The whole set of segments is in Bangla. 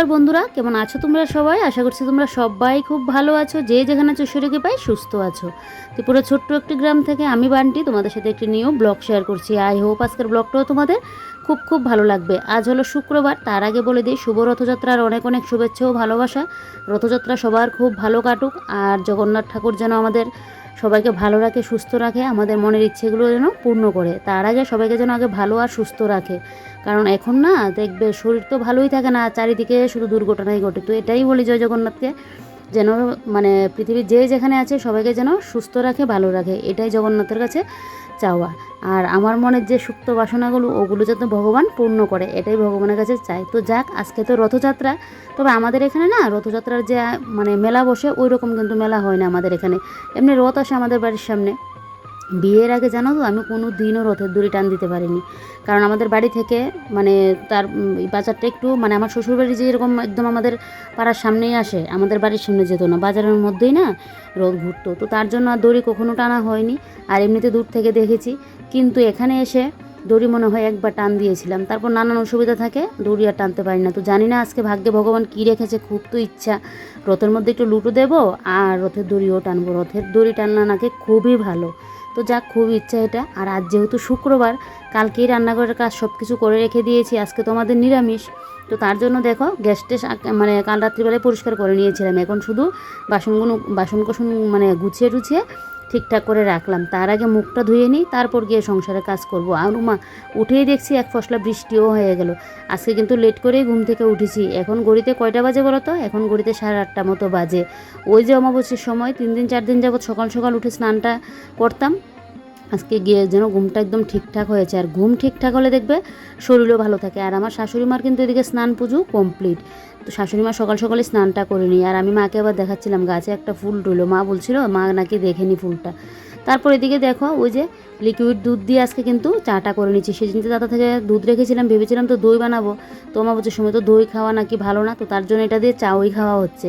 নমস্কার বন্ধুরা, কেমন আছো তোমরা সবাই? আশা করছি তোমরা সবাই খুব ভালো আছো, যে যেখানে আছো শরীরকে পাই সুস্থ আছো। ত্রিপুরা ছোট্ট একটি গ্রাম থেকে আমি বান্টি, তোমাদের সাথে একটি নিউ ব্লগ শেয়ার করছি। আই হোপ আজকের ব্লগটাও তোমাদের খুব খুব ভালো লাগবে। আজ হলো শুক্রবার, তার আগে বলে দিই, শুভ রথযাত্রার অনেক অনেক শুভেচ্ছা ও ভালোবাসা। রথযাত্রা সবার খুব ভালো কাটুক, আর জগন্নাথ ঠাকুর যেন আমাদের সবাইকে ভালো রাখে, সুস্থ রাখে, আমাদের মনের ইচ্ছেগুলো যেন পূর্ণ করে। তার আগে সবাইকে যেন আগে ভালো আর সুস্থ রাখে। কারণ এখন না, দেখবে শরীর তো ভালোই থাকে না, চারিদিকে শুধু দুর্ঘটনাই ঘটে। তো এটাই বলি জয় জগন্নাথকে, যেন মানে পৃথিবীর যে যেখানে আছে, সবাইকে যেন সুস্থ রাখে, ভালো রাখে। এটাই জগন্নাথের কাছে চাওয়া। আর আমার মনের যে সুপ্ত বাসনাগুলো, ওগুলো যাতে ভগবান পূর্ণ করে, এটাই ভগবানের কাছে চাই। তো যাক, আজকে তো রথযাত্রা। তবে আমাদের এখানে না, রথযাত্রার যে মানে মেলা বসে ওই রকম কিন্তু মেলা হয় না আমাদের এখানে। এমনি রথ আসে আমাদের বাড়ির সামনে। বিয়ের আগে জানো তো, আমি কোনো দিনও রথের দড়ি টান দিতে পারিনি। কারণ আমাদের বাড়ি থেকে মানে তার বাজারটা একটু মানে আমার শ্বশুরবাড়ি যে এরকম একদম আমাদের পাড়ার সামনেই আসে, আমাদের বাড়ির সামনে যেত না। বাজারের মধ্যেই না রথ ঘুরতো, তো তার জন্য আর দড়ি কখনো টানা হয়নি। আর এমনিতে দূর থেকে দেখেছি, কিন্তু এখানে এসে দড়ি মনে হয় একবার টান দিয়েছিলাম। তারপর নানান অসুবিধা থাকে, দড়ি আর টানতে পারি না। তো জানি না আজকে ভাগ্যে ভগবান কী রেখেছে, খুব তো ইচ্ছা। রথের মধ্যে একটু লুটো দেবো, আর রথের দড়িও টানবো। রথের দড়ি টানলা নাকি খুবই ভালো। তো যাক, খুব ইচ্ছা এটা। আর আজ যেহেতু শুক্রবার, কালকেই রান্নাঘরের কাজ সব কিছু করে রেখে দিয়েছি, আজকে তো আমাদের নিরামিষ। তো তার জন্য দেখো, গ্যাস টেস মানে কাল রাত্রিবেলায় পরিষ্কার করে নিয়েছিলাম। এখন শুধু বাসনগুলো বাসন কোসন মানে গুছিয়ে টুছিয়ে ঠিকঠাক করে রাখলাম। তার আগে মুখটা ধুয়ে নিই, তারপর গিয়ে সংসারে কাজ করব। আর উমা, উঠেই দেখছি এক ফসলা বৃষ্টিও হয়ে গেল। আজকে কিন্তু লেট করেই ঘুম থেকে উঠেছি। এখন গড়িতে কয়টা বাজে বলো তো? এখন গড়িতে সাড়ে আটটা মতো বাজে। ওই যে অমাবস্যার সময়, তিন দিন চার দিন যাবৎ সকাল সকাল উঠে স্নানটা করতাম। আজকে গিয়ে যেন ঘুমটা একদম ঠিকঠাক হয়েছে। আর ঘুম ঠিকঠাক হলে দেখবে শরীরও ভালো থাকে। আর আমার শাশুড়ি মার কিন্তু এদিকে স্নান পুজো কমপ্লিট তো শাশুড়ি মা সকাল সকালে স্নানটা করে নিই আর আমি মাকে আবার দেখাচ্ছিলাম, গাছে একটা ফুল রইল। মা বলছিল, মা নাকি দেখেনি ফুলটা। তারপর এদিকে দেখো, ওই যে লিকুইড দুধ দিয়ে আজকে কিন্তু চাটা করে নিচ্ছি সেদিন তো দাদা থেকে দুধ রেখেছিলাম, ভেবেছিলাম তো দই বানাবো। তো আমার বলছে, সময় তো দই খাওয়া নাকি ভালো না? তো তার জন্য এটা দিয়ে চাওই খাওয়া হচ্ছে।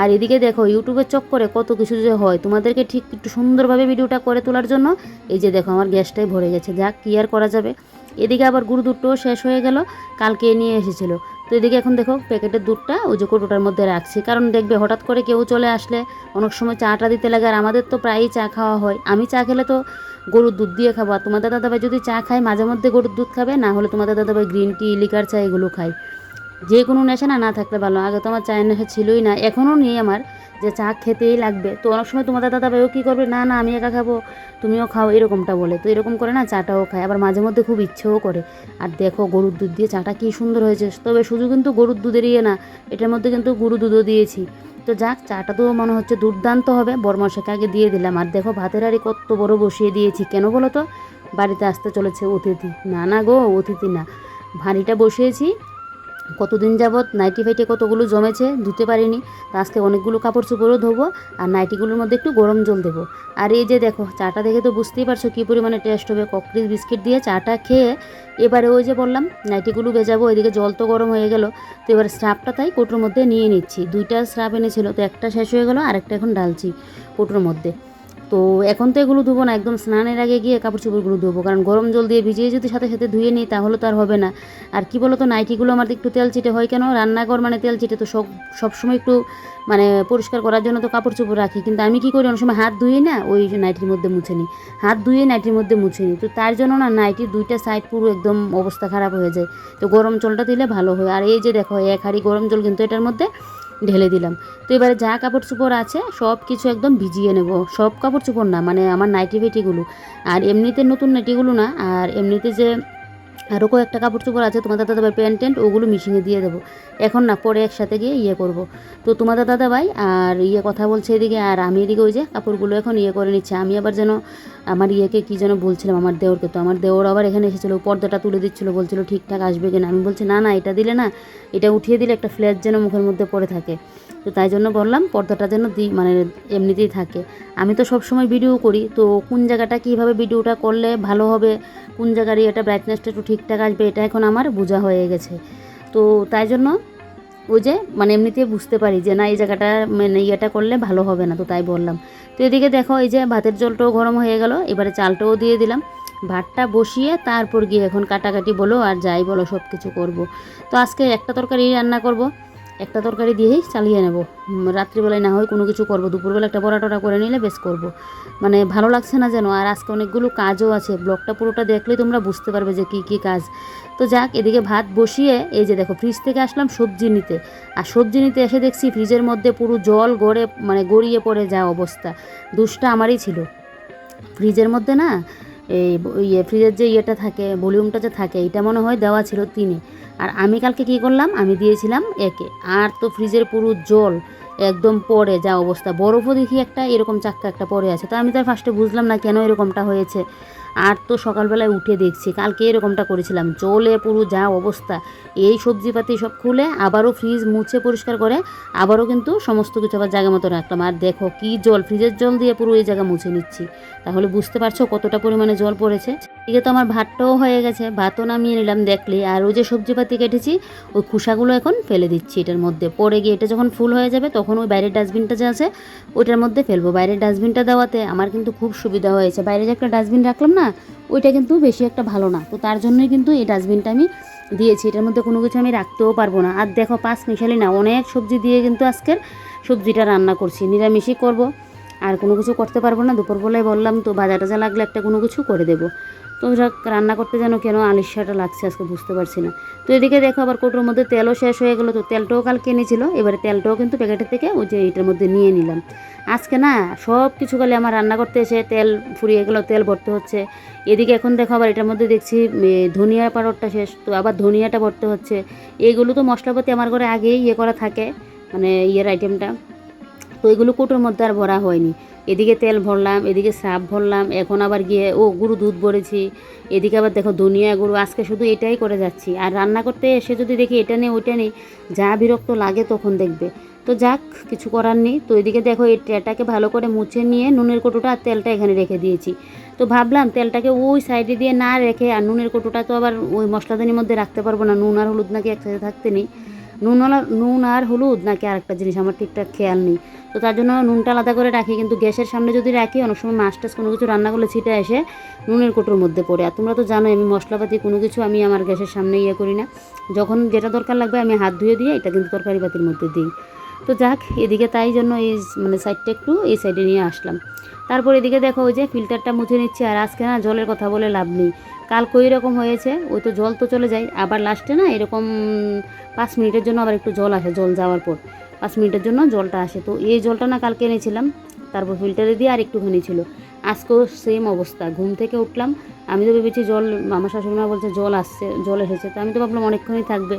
আর এদিকে দেখো, ইউটিউবের চক্করে কত কিছু যে হয়। তোমাদেরকে ঠিক একটু সুন্দরভাবে ভিডিওটা করে তোলার জন্য, এই যে দেখো, আমার গ্যাসটাই ভরে গেছে। যাক, কি আর করা যাবে? এদিকে আবার গুরু দুধটাও শেষ হয়ে গেল, কালকে নিয়ে এসেছিল। তো এদিকে এখন দেখো, প্যাকেটের দুধটা ওই যে কৌটোটার মধ্যে রাখছি। কারণ দেখবে হঠাৎ করে কেউ চলে আসলে অনেক সময় চাটা দিতে লাগে আর আমাদের তো প্রায়ই চা খাওয়া হয়। আমি চা খেলে তো গরুর দুধ দিয়ে খাব। আর তোমাদের দাদাভাই যদি চা খায়, মাঝে মধ্যে গরুর দুধ খাবে, না হলে তোমাদের দাদাভাই গ্রিন টি, লিকার চা এগুলো খায়। যে কোনো নেশা না না থাকলে ভালো। আগে তো আমার চায়ের নেশা ছিলই না, এখনও নেই আমার। যে চা খেতেই লাগবে। তো অনেক সময় তোমাদের দাদাভাইও কী করবে, না না, আমি একা খাব, তুমিও খাও, এরকমটা বলে। তো এরকম করে না চাটাও খায়। আবার মাঝে মধ্যে খুব ইচ্ছেও করে। আর দেখো গরুর দুধ দিয়ে চাটা কী সুন্দর হয়েছে। তবে শুধু কিন্তু গরুর দুধের ইয়ে না, এটার মধ্যে কিন্তু গরু দুধও দিয়েছি। তো যাক, চাটা তো মনে হচ্ছে দুর্দান্ত হবে। বরমশাকে আগে দিয়ে দিলাম। আর দেখো ভাতের হাঁড়ি কত বড় বসিয়ে দিয়েছি। কেন বলো তো? বাড়িতে আসতে চলেছে অতিথি। না না গো, অতিথি না। ভাঁড়িটা বসিয়েছি। কতদিন যাবৎ নাইটি ফাইটে কতগুলো জমেছে ধুতে পারিনি, তো আজকে অনেকগুলো কাপড় চোপড়ও ধোবো আর নাইটিগুলোর মধ্যে একটু গরম জল দেবো। আর এই যে দেখো, চাটা দেখে তো বুঝতেই পারছ কী পরিমাণে টেস্ট হবে। ককরিজ বিস্কিট দিয়ে চাটা খেয়ে এবারে ওই যে বললাম, নাইটিগুলো ভেজাবো, ওইদিকে জল তো গরম হয়ে গেল। তো এবার স্রাপটা তাই কোটোর মধ্যে নিয়ে নিচ্ছি। দুইটা স্রাপ এনেছিল, তো একটা শেষ হয়ে গেলো, আরেকটা এখন ডালছি কোটোর মধ্যে। তো এখন তো এগুলো ধুবো না, একদম স্নানের আগে গিয়ে কাপড় চোপড়গুলো ধুবো, কারণ গরম জল দিয়ে ভিজিয়ে যদি সাথে সাথে ধুয়ে নিই তাহলে তো আর হবে না। আর কি বলো তো নাইটিগুলো আমার একটু তেল চিটে হয় কেন? রান্নাঘর মানে তেল চিটে তো সব, সবসময় একটু মানে পরিষ্কার করার জন্য তো কাপড় চোপড় রাখি। কিন্তু আমি কি করি, অনেক সময় হাত ধুয়ে না, ওই নাইটির মধ্যে মুছে নিই। হাত ধুয়ে নাইটির মধ্যে মুছে নিই। তো তার জন্য না, নাইটির দুইটা সাইড পুরো একদম অবস্থা খারাপ হয়ে যায়। তো গরম জলটা দিলে ভালো হয়। আর এই যে দেখো, এক হাঁড়ি গরম জল কিন্তু এটার মধ্যে ঢেলে দিলাম। তো এবারে যা কাপড় চোপড় আছে, সব কিছু একদম ভিজিয়ে নেব। সব কাপড় চোপড় না মানে আমার নাইটি ভেটিগুলো আর এমনিতে নতুন নাইটিগুলো না, আর এমনিতে যে আরও কয়েকটা কাপড় চোপড় আছে, তোমাদের দাদাভাই প্যান্ট ট্যান্ট, ওগুলো মিশিয়ে দিয়ে দেবো। এখন না, পরে একসাথে গিয়ে ইয়ে করব। তো তোমাদের দাদাভাই আর ইয়ে কথা বলছে এদিকে, আর আমি এদিকে ওই যে কাপড়গুলো এখন ইয়ে করে নিচ্ছে। আমি আবার যেন আমার ইয়েকে কী যেন বলছিলাম, আমার দেওরকে। তো আমার দেওর আবার এখানে এসেছিল, পর্দাটা তুলে দিচ্ছিল, বলছিল, ঠিকঠাক আসবে কিনা? আমি বলছি, না না, এটা দিলে না, এটা উঠিয়ে দিলে একটা ফ্ল্যাট যেন মুখের মধ্যে পড়ে থাকে। তো তাই জন্য বললাম পর্দাটা যেন দিই মানে এমনিতেই থাকে। আমি তো সব সময় ভিডিও করি, তো কোন জায়গাটা কীভাবে ভিডিওটা করলে ভালো হবে, কোন জায়গার এটা ব্রাইটনেসটা একটু ঠিকঠাক আসবে, এটা এখন আমার বোঝা হয়ে গেছে। তো তাই জন্য ওই যে মানে এমনিতেই বুঝতে পারি যে না, এই জায়গাটা মানে ইয়েটা করলে ভালো হবে না, তো তাই বললাম। তো এদিকে দেখো, এই যে ভাতের জলটাও গরম হয়ে গেল, এবারে চালটাও দিয়ে দিলাম। ভাতটা বসিয়ে তারপর গিয়ে এখন কাটাকাটি বলো আর যাই বলো সব কিছু করব। তো আজকে একটা তরকারি রান্না করব। একটা তরকারি দিয়েই চালিয়ে নেব। রাত্রিবেলায় না হয় কোনো কিছু করব। দুপুরবেলা একটা বড়া করে নিলে বেশ করব। মানে ভালো লাগছে না যেন। আর আজকে অনেকগুলো কাজও আছে। ব্লগটা পুরোটা দেখলেই তোমরা বুঝতে পারবে যে কী কী কাজ। তো যাক, এদিকে ভাত বসিয়ে এই যে দেখো ফ্রিজ থেকে আসলাম সবজি নিতে। আর সবজি নিতে এসে দেখছি ফ্রিজের মধ্যে পুরো জল গড়ে মানে গড়িয়ে পড়ে যা অবস্থা। দুষ্টা আমারই ছিল। ফ্রিজের মধ্যে না এই ইয়ে ফ্রিজের যে ইয়েটা থাকে ভলিউমটা যে থাকে এটা মনে হয় দেওয়া ছিল তিনে। আর আমি কালকে কী করলাম? আমি দিয়েছিলাম একে। আর তো ফ্রিজের পুরো জল একদম পড়ে যা অবস্থা। বরফও দেখি একটা, এরকম চাক্কা একটা পড়ে আছে। তো আমি তার ফার্স্টে বুঝলাম না কেন এরকমটা হয়েছে। আর তো সকালবেলায় উঠে দেখছি, কালকে এরকমটা করেছিলাম জলে পুরো যা অবস্থা, এই সবজিপাতি সব খুলে আবারও ফ্রিজ মুছে পরিষ্কার করে, আবারও কিন্তু সমস্ত কিছু আবার জায়গা মতো রাখলাম। আর দেখো কি জল ফ্রিজের জল দিয়ে পুরো এই জায়গা মুছে নিচ্ছি। তাহলে বুঝতে পারছ কতটা পরিমাণে জল পড়েছে? এদিকে তো আমার ভাতটাও হয়ে গেছে, ভাতও নামিয়ে নিলাম দেখলে, আর ওই যে সবজিপাতি কেটেছি, ওই খোসাগুলো এখন ফেলে দিচ্ছি এটার মধ্যে। পরে গিয়ে এটা যখন ফুল হয়ে যাবে তখন ওই বাইরের ডাস্টবিনটা যে আছে, ওইটার মধ্যে ফেলব। বাইরের ডাস্টবিনটা দেওয়াতে আমার কিন্তু খুব সুবিধা হয়েছে। বাইরে যে একটা ডাস্টবিন রাখলাম না ওইটা কিন্তু বেশি একটা ভালো না। তো তার জন্যই কিন্তু এই ডাস্টবিনটা আমি দিয়েছি। এটার মধ্যে কোনো কিছু আমি রাখতেও পারব না। আর দেখো, পাঁচ মিশালি না, অনেক সবজি দিয়ে কিন্তু আজকের সবজিটা রান্না করছি। নিরামিষই করব, আর কোনো কিছু করতে পারব না। দুপুরবেলায় বললাম, তো বাজার টাজা লাগলে একটা কোনো কিছু করে দেবো। তো রান্না করতে যেন কেন আলিশাটা লাগছে আজকে বুঝতে পারছি না। তো এদিকে দেখো আবার কোটোর মধ্যে তেলও শেষ হয়ে গেলো, তো তেলটাও কাল কিনেছিল এবারে তেলটাও কিন্তু প্যাকেটের থেকে ওই যে এটার মধ্যে নিয়ে নিলাম। আজকে না সব কিছু খালি আমার রান্না করতে এসে তেল ফুরিয়ে গেলো, তেল ভরতে হচ্ছে। এদিকে এখন দেখো আবার এটার মধ্যে দেখছি ধনিয়া পাউডারটা শেষ, তো আবার ধনিয়াটা ভরতে হচ্ছে। এগুলো তো মশলাপাতি আমার ঘরে আগেই ইয়ে করা থাকে মানে ইয়ের আইটেমটা তো এগুলো কোটোর মধ্যে আর ভরা হয়নি। এদিকে তেল ভরলাম, এদিকে সাপ ভরলাম, এখন আবার গিয়ে, ও গুঁড়ো দুধ ভরেছি। এদিকে আবার দেখো ধনিয়া গুঁড়ো, আজকে শুধু এটাই করে যাচ্ছি। আর রান্না করতে এসে যদি দেখি এটা নেই, ওইটা নেই, যা বিরক্ত লাগে তখন দেখবে। তো যাক, কিছু করার নেই। তো এদিকে দেখো এই ট্রেটাকে ভালো করে মুছে নিয়ে নুনের কৌটোটা আর তেলটা এখানে রেখে দিয়েছি। তো ভাবলাম তেলটাকে ওই সাইডে দিয়ে না রেখে, আর নুনের কৌটোটা তো আবার ওই মশলাদানির মধ্যে রাখতে পারব না। নুন আর হলুদ নাকি একসাথে থাকতে নেই। নুন নুন আর হলুদ নাকি আরেকটা জিনিস? আমার ঠিকঠাক খেয়াল নেই। তো তার জন্য নুনটা আলাদা করে রাখি, কিন্তু গ্যাসের সামনে যদি রাখি, অনেক সময় মাছ টাছ কোনো কিছু রান্না করলে ছিটে এসে নুনের কোটোর মধ্যে পড়ে। আর তোমরা তো জানোই, আমি মশলাপাতি কোনো কিছু আমি আমার গ্যাসের সামনে ইয়ে করি না। যখন যেটা দরকার লাগবে আমি হাত ধুয়ে দিয়ে এটা কিন্তু তরকারি পাতির মধ্যে দিই। তো যাক, এদিকে তাই জন্য এই মানে সাইডটা একটু এই সাইডে নিয়ে আসলাম। তারপর এদিকে দেখো ওই যে ফিল্টারটা মুছে নিচ্ছে, আর আজকে না জলের কথা বলে লাভ নেই। কাল কই রকম হয়েছে, ওই তো জল তো চলে যায়, আবার লাস্টে না এরকম পাঁচ মিনিটের জন্য আবার একটু জল আসে, জল যাওয়ার পর। পাঁচ মিনিটের জন্য জলটা আসে। তো এই জলটা না কালকে এনেছিলাম, তারপর ফিল্টারে দিয়ে আর একটুখানি ছিল। আজকেও সেম অবস্থা, ঘুম থেকে উঠলাম, আমি তো ভেবেছি জল, আমার শাশুড়িমা বলছে জল আসছে, জল এসেছে। তো আমি তো ভাবলাম অনেকক্ষণই থাকবে।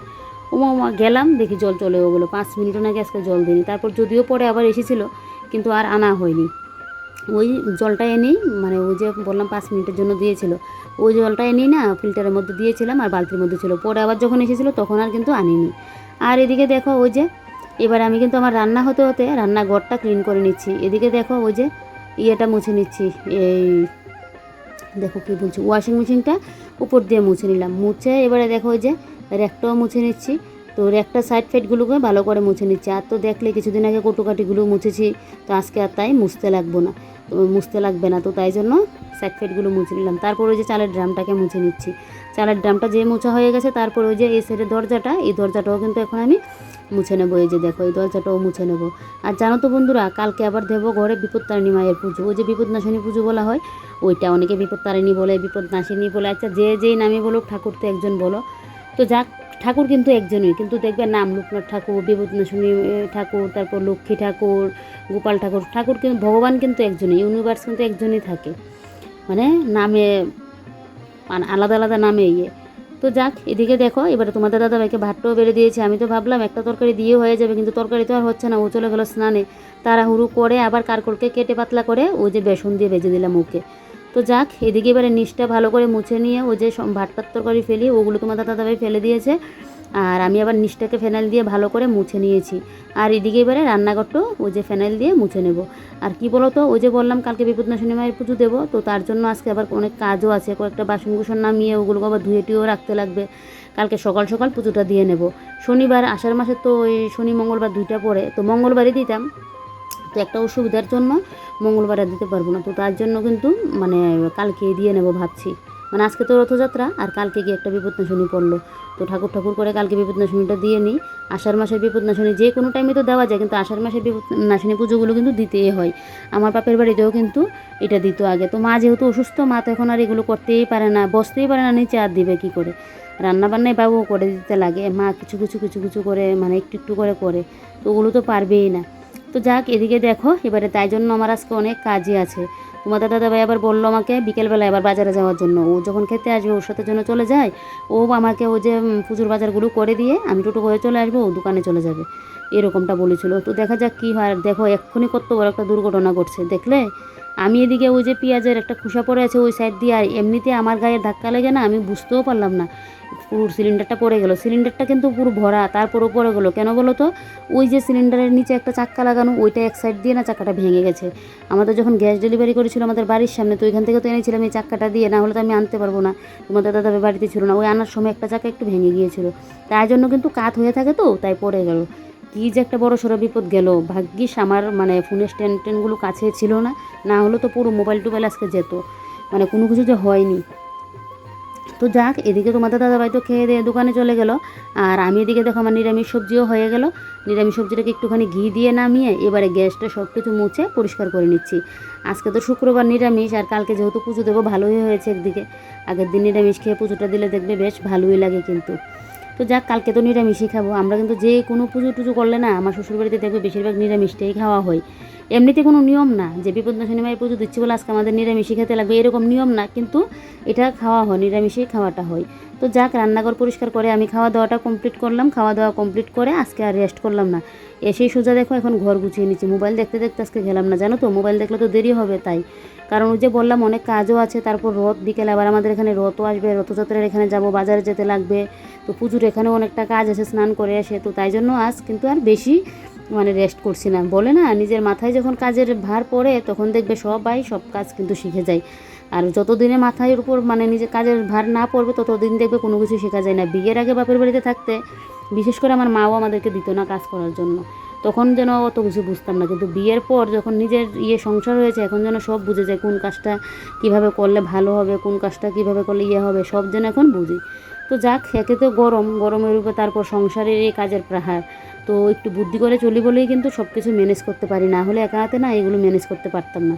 ওমা ওমা গেলাম, দেখি জল চলেও গেলো। পাঁচ মিনিটও নাকি আজকে জল দিইনি তারপর যদিও পরে আবার এসেছিল, কিন্তু আর আনা হয়নি। ওই জলটা এনেই মানে ওই যে বললাম পাঁচ মিনিটের জন্য দিয়েছিল, ওই জলটা এনেই না ফিল্টারের মধ্যে দিয়েছিলাম আর বালতির মধ্যে ছিল। পরে আবার যখন এসেছিল তখন আর কিন্তু আনিনি। আর এদিকে দেখো ওই যে, এবার আমি কিন্তু আমার রান্না হতে হতে রান্নাঘরটা ক্লিন করে নিচ্ছি। এদিকে দেখো ওই যে ইয়েটা মুছে নিচ্ছি, এই দেখো কী বলছি ওয়াশিং মেশিনটা উপর দিয়ে মুছে নিলাম। মুছে এবারে দেখো ওই যে র্যাকটাও মুছে নিচ্ছি। তো একটা সাইড ফাইডগুলোকে ভালো করে মুছে নিচ্ছি। আর তো দেখলে কিছুদিন আগে কটুকাটিগুলো মুছেছি, তো আজকে আর তাই মুছতে লাগবো না। মুছতে লাগবে না, তো তাই জন্য সাইড ফাইডগুলো মুছে নিলাম। তারপর ওই যে চালের ড্রামটাকে মুছে নিচ্ছি। চালের ড্রামটা যে মোছা হয়ে গেছে, তারপর ওই যে এই সাইডের দরজাটা, এই দরজাটাও কিন্তু এখন আমি মুছে নেব। এই যে দেখো, এই দরজাটাও মুছে নেব। আর জানো তো বন্ধুরা, কালকে আবার দেবো ঘরে বিপত্তারিণী মায়ের পুজো। ওই যে বিপদনাশিনী পুজো বলা হয়, ওইটা অনেকে বিপত্তারিণী বলে, বিপদনাশিনী বলে। আচ্ছা যে যেই নামে বলো ঠাকুর তো একজন বলো। তো যাক ঠাকুর কিন্তু একজনই কিন্তু দেখবেন নাম লোকনাথ ঠাকুর বিপদনাশিনী এ, ঠাকুর তারপর লক্ষ্মী ঠাকুর গোপাল ঠাকুর ঠাকুর কিন্তু ভগবান কিন্তু একজনই ইউনিভার্স কিন্তু একজনই থাকে। মানে নামে মানে আলাদা আলাদা নামে ইয়ে। তো যাক এদিকে দেখো এবারে তোমাদের দাদাভাইকে ভাতটাও বেড়ে দিয়েছে আমি তো ভাবলাম একটা তরকারি দিয়ে হয়ে যাবে কিন্তু তরকারি তো আর হচ্ছে না ও চলে গেলো স্নানে। তাড়াহুড়ো করে আবার কারকলকে কেটে পাতলা করে ওই যে বেসন দিয়ে ভেজে দিলাম ওকে। তো যাক, এদিকে এবারে নিচটা ভালো করে মুছে নিয়ে ও যে ভাতটার তরকারি ফেলি, ওগুলো তোমাদের দাদাভাই ফেলে দিয়েছে। আর আমি আবার নিচটাকে ফেনাইল দিয়ে ভালো করে মুছে নিয়েছি। আর এদিকে এবারে রান্নাঘরটাও ওই যে ফেনাইল দিয়ে মুছে নেব। আর কি বলো তো ওই যে বললাম কালকে বিপদনাশনী মায়ের পুজো দেবো, তো তার জন্য আজকে আবার অনেক কাজও আছে, কয়েকটা বাসন কুসন নামিয়ে ওগুলোকে আবার ধুয়ে টুয়েও রাখতে লাগবে। কালকে সকাল সকাল পুজোটা দিয়ে নেব। শনিবার, আষাঢ় মাসে তো ওই শনি, মঙ্গলবার দুইটা পড়ে, তো মঙ্গলবারই দিতাম। তো একটা অসুবিধার জন্য মঙ্গলবারে দিতে পারব না। তো তার জন্য কিন্তু মানে কালকে দিয়ে নেব ভাবছি। মানে আজকে তো রথযাত্রা আর কালকে গিয়ে একটা বিপদনাশনী পড়ল। তো ঠাকুর ঠাকুর করে কালকে বিপদনাশনীটা দিয়ে নিই। আষাঢ় মাসের বিপদনাশনী যে কোনো টাইমে তো দেওয়া যায়, কিন্তু আষাঢ় মাসের বিপদনাশনী পুজোগুলো কিন্তু দিতেই হয়। আমার বাপের বাড়িতেও কিন্তু এটা দিত আগে। তো মা যেহেতু অসুস্থ, মা তো এখন আর এগুলো করতেই পারে না, বসতেই পারে না, নিচে আর দিবে কী করে? রান্না বান্নায় বাবুও করে দিতে লাগে। মা কিছু কিছু কিছু কিছু করে মানে একটু একটু করে করে। তো ওগুলো তো পারবেই না। তো যাক, এদিকে দেখো, এবারে তাই জন্য আমার আজকে অনেক কাজই আছে। তোমাদের দাদা ভাই আবার বলল আমাকে বিকেলবেলা এবার বাজারে যাওয়ার জন্য। ও যখন খেতে আসবে, ওর সাথে জন্য চলে যায়, ও আমাকে ও যে পুজোর বাজারগুলো করে দিয়ে আমি টোটো করে চলে আসব, ও দোকানে চলে যাবে। এরকমটা বলেছিল। তো দেখা যাক কী হয়। দেখো, এক্ষুনি কত বড় একটা দুর্ঘটনা ঘটছে, দেখলে? আমি এদিকে ওই যে পেঁয়াজের একটা খুসা পড়ে আছে ওই সাইড দিয়ে, আর এমনিতে আমার গায়ে ধাক্কা লেগে না, আমি বুঝতেও পারলাম না। পুরো সিলিন্ডারটা পড়ে গেল। সিলিন্ডারটা কিন্তু পুরো ভরা, তারপরও পড়ে গেলো। কেন বলো তো? ওই যে সিলিন্ডারের নিচে একটা চাক্কা লাগানো, ওইটা এক সাইড দিয়ে না চাক্কাটা ভেঙে গেছে। আমাদের যখন গ্যাস ডেলিভারি করেছিল আমাদের বাড়ির সামনে, তো ওইখান থেকে তো এনেছিলাম এই চাক্কাটা দিয়ে, না হলে তো আমি আনতে পারব না। তোমাদের দাদা বাড়িতে ছিল না, ওই আনার সময় একটা চাকা একটু ভেঙে গিয়েছিল। তাই জন্য কিন্তু কাত হয়ে থাকে তো, তাই পড়ে গেল। কী যে একটা বড় সড়ো বিপদ গেল, ভাগ্যিস আমার মানে ফোনের স্ট্যান্ড ট্যান্ডগুলো কাছে ছিল না না হলে তো পুরো মোবাইল টোবাইল আজকে যেত মানে কোনো কিছু যে হয়নি। তো যাক, এদিকে তোমাদের দাদাভাই তো খেয়ে দিয়ে দোকানে চলে গেল, আর আমি এদিকে দেখো আমার নিরামিষ সবজিও হয়ে গেল। নিরামিষ সবজিটাকে একটুখানি ঘি দিয়ে নামিয়ে এবারে গ্যাসটা সব কিছু মুছে পরিষ্কার করে নিচ্ছি। আজকে তো শুক্রবার নিরামিষ, আর কালকে যেহেতু পুজো দেবো, ভালোই হয়েছে একদিকে। আগের দিন নিরামিষ খেয়ে পুজোটা দিলে দেখবে বেশ ভালোই লাগে কিন্তু। তো যাক, কালকে তো নিরামিষই খাব। আমরা কিন্তু যে কোনো পুজো টুজো করলে না, আমার শ্বশুরবাড়িতে দেখবে বেশিরভাগ নিরামিষটাই খাওয়া হয়। এমনিতে কোনো নিয়ম না, যে বিপদ মায়ের পুজো দিচ্ছি বলে আজকে আমাদের নিরামিষই খেতে লাগবে, এরকম নিয়ম না, কিন্তু এটা খাওয়া হয়, নিরামিষেই খাওয়াটা হয়। তো যাক, রান্নাঘর পরিষ্কার করে আমি খাওয়া দাওয়াটা কমপ্লিট করলাম। খাওয়া দাওয়া কমপ্লিট করে আজকে আর রেস্ট করলাম না। এসেই সোজা দেখো এখন ঘর গুছিয়ে নিচ্ছি। মোবাইল দেখতে দেখতে আজকে গেলাম না, জানো তো? মোবাইল দেখলে তো দেরি হবে তাই। কারণ ওই যে বললাম, অনেক কাজও আছে। তারপর রথ, বিকেলে আবার আমাদের এখানে রথও আসবে। রথযাত্রার এখানে যাব, বাজারে যেতে লাগবে। তো পুজোর এখানেও অনেকটা কাজ আছে, স্নান করে এসে তো তাই জন্য আজ কিন্তু আর বেশি মানে রেস্ট করছি না। বলে না, নিজের মাথায় যখন কাজের ভার পড়ে, তখন দেখবে সবাই সব কাজ কিন্তু শিখে যায়। আর যতদিনে মাথার উপর মানে নিজের কাজের ভার না পড়বে, ততদিন দেখবে কোনো কিছু শেখা যায় না। বিয়ের আগে বাপের বাড়িতে থাকতে বিশেষ করে আমার মাও আমাদেরকে দিত না কাজ করার জন্য। তখন যেন অত কিছু বুঝতাম না। কিন্তু বিয়ের পর যখন নিজের ইয়ে সংসার হয়েছে, এখন যেন সব বুঝে যায় কোন কাজটা কীভাবে করলে ভালো হবে, কোন কাজটা কীভাবে করলে ইয়ে হবে, সব যেন এখন বুঝি। তো যাক, একে তো গরম, গরমের উপর তারপর সংসারের এই কাজের প্রাহার। তো একটু বুদ্ধি করে চলি বলেই কিন্তু সব কিছু ম্যানেজ করতে পারি। না হলে একা হাতে না এগুলো ম্যানেজ করতে পারতাম না।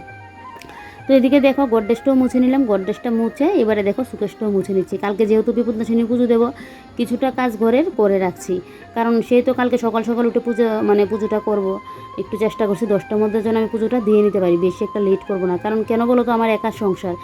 তো এদিকে দেখো গডডেসটাও মুছে নিলাম গডডেসটা মুছে এবারে দেখো সুকেশটাও মুছে নিচ্ছি। কালকে যেহেতু বিপদনাশিনী পুজো দেবো, কিছুটা কাজ ঘরের করে রাখছি। কারণ সেই তো কালকে সকাল সকাল উঠে পুজো মানে পুজোটা করব। একটু চেষ্টা করছি দশটার মধ্যে যেন আমি পুজোটা দিয়ে নিতে পারি, বেশি একটা লেট করব না। কারণ কেন বলো তো আমার একার সংসার?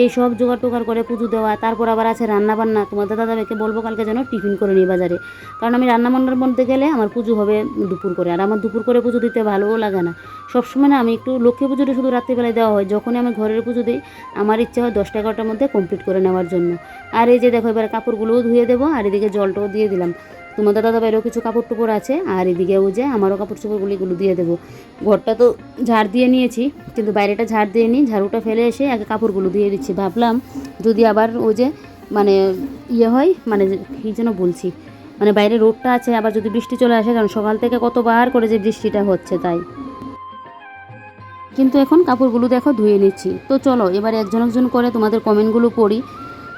এই সব জোগাড় টোগাড় করে পুজো দেওয়া, তারপর আবার আছে রান্না বান্না তোমাদের দাদাকে বলব কালকে যেন টিফিন করে নিই বাজারে। কারণ আমি রান্না বান্নার মধ্যে গেলে আমার পুজো হবে দুপুর করে, আর আমার দুপুর করে পুজো দিতে ভালোও লাগে না। সবসময় না আমি একটু লক্ষ্মী পুজোটা শুধু রাত্রিবেলায় দেওয়া হয়, যখনই আমি ঘরের পুজো দিই, আমার ইচ্ছা হয় দশটা এগারোটার মধ্যে কমপ্লিট করে নেওয়ার জন্য। আর এই যে দেখো, এবার কাপড়গুলোও ধুয়ে দেবো, আর এদিকে জলটাও দিয়ে দিলাম। তোমাদের দাদা বাইরেও কিছু কাপড় টুপড় আছে, আর এদিকে যে আমারও কাপড় চোপড়গুলো এগুলো দিয়ে দেবো। ঘরটা তো ঝাড় দিয়ে নিয়েছি, কিন্তু বাইরেটা ঝাড় দিয়ে নিই, ঝাড়ুটা ফেলে এসে আগে কাপড়গুলো দিয়ে দিচ্ছি। ভাবলাম যদি আবার ও যে মানে ইয়ে হয় মানে কী যেন বলছি মানে বাইরে রোদটা আছে, আবার যদি বৃষ্টি চলে আসে, কারণ সকাল থেকে কতবার করে যে বৃষ্টিটা হচ্ছে তাই। কিন্তু এখন কাপড়গুলো দেখো ধুয়ে নিচ্ছি। তো চলো, এবার একজন একজন করে তোমাদের কমেন্টগুলো পড়ি।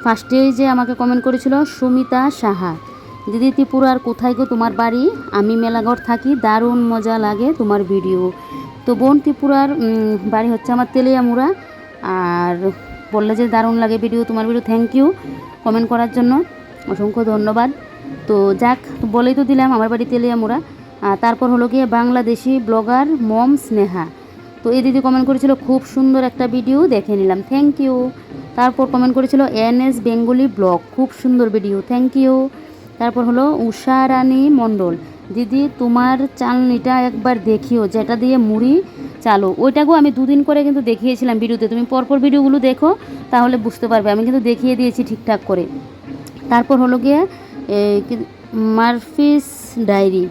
ফার্স্টেই যে আমাকে কমেন্ট করেছিল, সুমিতা সাহা। দিদি ত্রিপুরার কোথায় গো তোমার বাড়ি? আমি মেলাঘর থাকি, দারুণ মজা লাগে তোমার ভিডিও তো বোন ত্রিপুরার বাড়ি হচ্ছে আমার তেলিয়ামুড়া। আর বললে যে দারুণ লাগে ভিডিও তোমার ভিডিও থ্যাংক ইউ কমেন্ট করার জন্য। অসংখ্য ধন্যবাদ। তো যাক, বলেই তো দিলাম, আমার বাড়ি তেলিয়ামুড়া। তারপর হলো গিয়ে বাংলাদেশি ব্লগার মম স্নেহা। তো এই দিদি কমেন্ট করেছিল, খুব সুন্দর একটা ভিডিও দেখে নিলাম থ্যাংক ইউ তারপর কমেন্ট করেছিল এন এস বেঙ্গলি ব্লগ, খুব সুন্দর ভিডিও থ্যাংক ইউ তারপর হলো উষা রানী মণ্ডল, দিদি তোমার চালনিটা একবার দেখিও, যেটা দিয়ে মুড়ি চালো। ওইটাকেও আমি দুদিন করে কিন্তু দেখিয়েছিলাম ভিডিওতে। তুমি পরপর ভিডিওগুলো দেখো, তাহলে বুঝতে পারবে। আমি কিন্তু দেখিয়ে দিয়েছি ঠিকঠাক করে। তারপর হলো গিয়ে মারফিস ডায়েরি।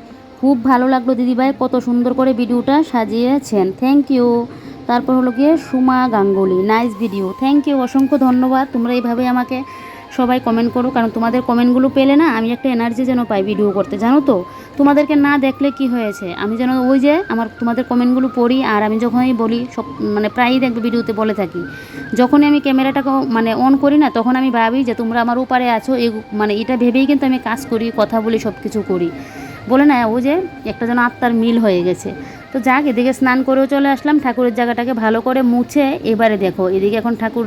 খুব ভালো লাগল দিদিভাই, কত সুন্দর করে ভিডিওটা সাজিয়েছেন। থ্যাংক ইউ তারপর হলো গিয়ে Suma Ganguly. Nice video thank you অসংখ্য ধন্যবাদ। তোমরা এইভাবে আমাকে সবাই কমেন্ট করো, কারণ তোমাদের কমেন্টগুলো পেলে না আমি একটা এনার্জি যেন পাই ভিডিও করতে। জানো তো? তোমাদেরকে না দেখলে কি হয়েছে? আমি যেন ওই যে আমার, তোমাদের কমেন্টগুলো পড়ি আর আমি যখনই বলি, সব মানে প্রায়ই দেখবে ভিডিওতে বলে থাকি। যখনই আমি ক্যামেরাটাকে মানে অন করি না, তখন আমি ভাবি যে তোমরা আমার উপারে আছো, এই মানে এটা ভেবেই কিন্তু আমি কাজ করি, কথা বলি সব কিছু করি। বলে না ও যে একটা যেন আত্মার মিল হয়ে গেছে। তো যাক, এদিকে স্নান করেও চলে আসলাম, ঠাকুরের জায়গাটাকে ভালো করে মুছে এবারে দেখো, এদিকে এখন ঠাকুর,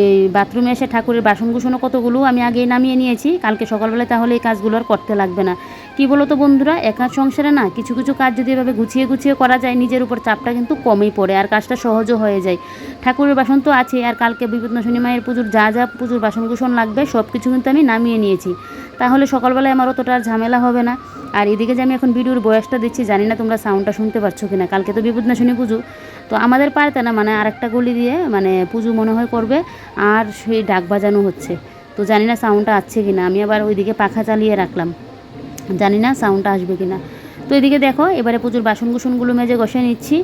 এই বাথরুমে এসে ঠাকুরের বাসন কুসনও কতগুলো আমি আগেই নামিয়ে নিয়েছি, কালকে সকালবেলায় তাহলে এই কাজগুলো আর করতে লাগবে না। কি বলো তো বন্ধুরা একা সংসারে না কিছু কিছু কাজ যদি এভাবে গুছিয়ে গুছিয়ে করা যায়, নিজের উপর চাপটা কিন্তু কমই পড়ে আর কাজটা সহজও হয়ে যায়। ঠাকুরের বাসন তো আছে আর কালকে বিপদ শনি মায়ের পুজোর যা যা পুজোর বাসন কুসন লাগবে সব কিছু কিন্তু আমি নামিয়ে নিয়েছি। তাহলে সকালবেলায় আমার অতটা আর ঝামেলা হবে না। আর এদিকে যে আমি এখন ভিডিওর বয়সটা দিচ্ছি, জানি না তোমরা সাউন্ডটা শুনতে পাচ্ছ কিনা। কালকে তো বিপদনাশনী পুজো। তো আমাদের পাড়াতে না মানে আরেকটা গলি দিয়ে মানে পুজো মনে হয় করবে, আর সেই ডাক বাজানো হচ্ছে। তো জানি না সাউন্ডটা আসছে কিনা। আমি আবার ওইদিকে পাখা চালিয়ে রাখলাম। জানি না সাউন্ডটা আসবে কি না তো এদিকে দেখো, এবারে পুজোর বাসন কুসনগুলো মেজে ঘষে নিচ্ছি।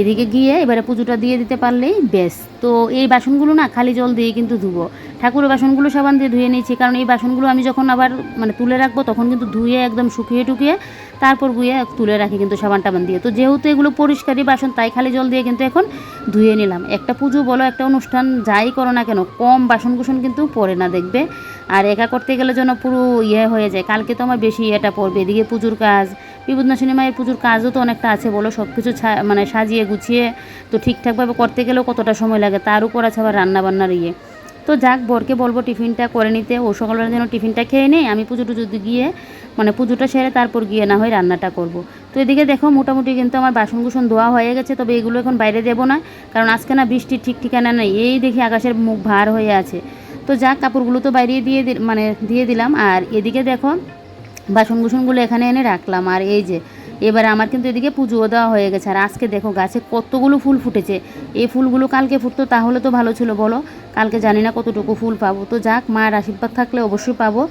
এদিকে গিয়ে এবারে পুজোটা দিয়ে দিতে পারলেই বেশ তো এই বাসনগুলো না খালি জল দিয়ে কিন্তু ধুবো। ঠাকুরের বাসনগুলো সাবান দিয়ে ধুয়ে নিয়েছি, কারণ এই বাসনগুলো আমি যখন আবার মানে তুলে রাখব, তখন কিন্তু ধুয়ে একদম শুকিয়ে টুকিয়ে তারপর গুয়ে তুলে রাখি কিন্তু সাবান টাবান দিয়ে। তো যেহেতু এগুলো পরিষ্কারই বাসন, তাই খালি জল দিয়ে কিন্তু এখন ধুয়ে নিলাম। একটা পুজো বলো, একটা অনুষ্ঠান, যাই করো না কেন, কম বাসন কুসন কিন্তু পরে না দেখবে। আর একা করতে গেলে যেন পুরো ইয়ে হয়ে যায়। কালকে তো আমার বেশি ইয়েটা পড়বে। এদিকে পুজোর কাজ বিপদনাশিনী সিনেমায় পুজোর কাজও তো অনেকটা আছে বলো সব কিছু মানে সাজিয়ে গুছিয়ে তো ঠিকঠাকভাবে করতে গেলেও কতটা সময় লাগে, তার উপর আছে আবার রান্না বান্নার ইয়ে। তো যাক, বরকে বলব টিফিনটা করে নিতে। ও সকালবেলা যেন টিফিনটা খেয়ে নেই আমি পুজো টুজো গিয়ে মানে পুজোটা সেরে তারপর গিয়ে না হয় রান্নাটা করব। তো এদিকে দেখো, মোটামুটি কিন্তু আমার বাসন কুসন ধোয়া হয়ে গেছে, তবে এগুলো এখন বাইরে দেবো না, কারণ আজকে না বৃষ্টির ঠিক ঠিকানা নেই। এই দেখি আকাশের মুখ ভার হয়ে আছে। তো যা কাপড়গুলো তো বাইরে দিয়ে মানে দিয়ে দিলাম। আর এদিকে দেখো বাসন কুসনগুলো এখানে এনে রাখলাম। আর এই যে এবার আমার কিন্তু এদিকে পুজোও দেওয়া হয়ে গেছে। আর আজকে দেখো গাছে কতগুলো ফুল ফুটেছে। এই ফুলগুলো কালকে ফুটতো, তাহলে তো ভালো ছিল বলো? কালকে জানি না কতটুকু ফুল পাবো। তো যাক, মার আশীর্বাদ থাকলে অবশ্যই পাবো।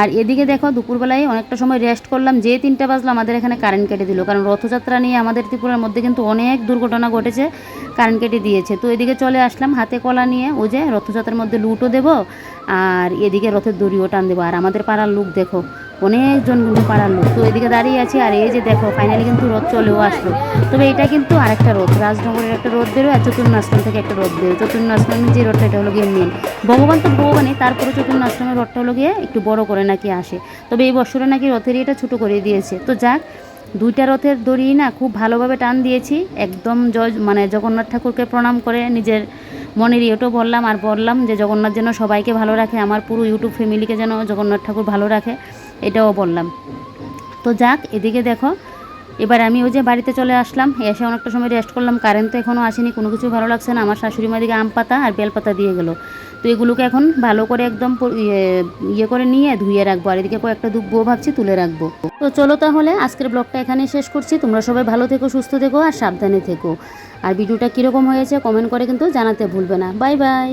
আর এদিকে দেখো দুপুরবেলায় অনেকটা সময় রেস্ট করলাম। যে তিনটা বাজলো, আমাদের এখানে কারেন্ট কেটে দিল। কারণ রথযাত্রা নিয়ে আমাদের ত্রিপুরার মধ্যে কিন্তু অনেক দুর্ঘটনা ঘটেছে কারেন্ট কেটে দিয়েছে। তো এদিকে চলে আসলাম হাতে কলা নিয়ে। ওই যে রথযাত্রার মধ্যে লুটও দেবো, আর এদিকে রথের দড়িও টান দেবো। আর আমাদের পাড়ার লোক দেখো অনেকজন কিন্তু পাড়ার লোক। তো এদিকে দাঁড়িয়ে আছি আর এই যে দেখো ফাইনালি কিন্তু রথ চলেও আসলো। তবে এটা কিন্তু আরেকটা রথ। রাজনগরের একটা রোদ বেরোয় আর চতুর্ণ আশ্রম থেকে একটা রথ বেরোয়। চতুর্ণ আশ্রমের যে রথটা, এটা হলো গিয়ে মেন ভগবান তো ভগবানই, তারপরে চতুর্ণ আশ্রমের রথটা হলো গিয়ে একটু বড় করে নাকি আসে। তবে এই বছরে নাকি রথের এটা ছোটো করে দিয়েছে। তো যাক, দুইটা রথের দড়ি না খুব ভালোভাবে টান দিয়েছি। একদম জয় মানে জগন্নাথ ঠাকুরকে প্রণাম করে নিজের মনের ইয়েটাও বললাম আর বললাম যে, জগন্নাথ যেন সবাইকে ভালো রাখে, আমার পুরো ইউটিউব ফ্যামিলিকে যেন জগন্নাথ ঠাকুর ভালো রাখে। এটাও বললাম। তো যাক, এদিকে দেখো, এবার আমি ওই যে বাড়িতে চলে আসলাম, এসে অনেকটা সময় রেস্ট করলাম কারেন্ট তো এখনও আসেনি, কোনো কিছু ভালো লাগছে না, আমার শাশুড়ি মা দিকে আম পাতা আর বেলপাতা দিয়ে গেলো। তো এগুলোকে এখন ভালো করে একদম ইয়ে ইয়ে করে নিয়ে ধুয়ে রাখব, আর এদিকে কয়েকটা দুব্বো ভাবছি তুলে রাখব। তো চলো তাহলে, আজকের ব্লগটা এখানেই শেষ করছি, তোমরা সবাই ভালো থেকো, সুস্থ থেকো আর সাবধানে থেকো। আর ভিডিওটা কীরকম হয়েছে কমেন্ট করে কিন্তু জানাতে ভুলবে না। Bye bye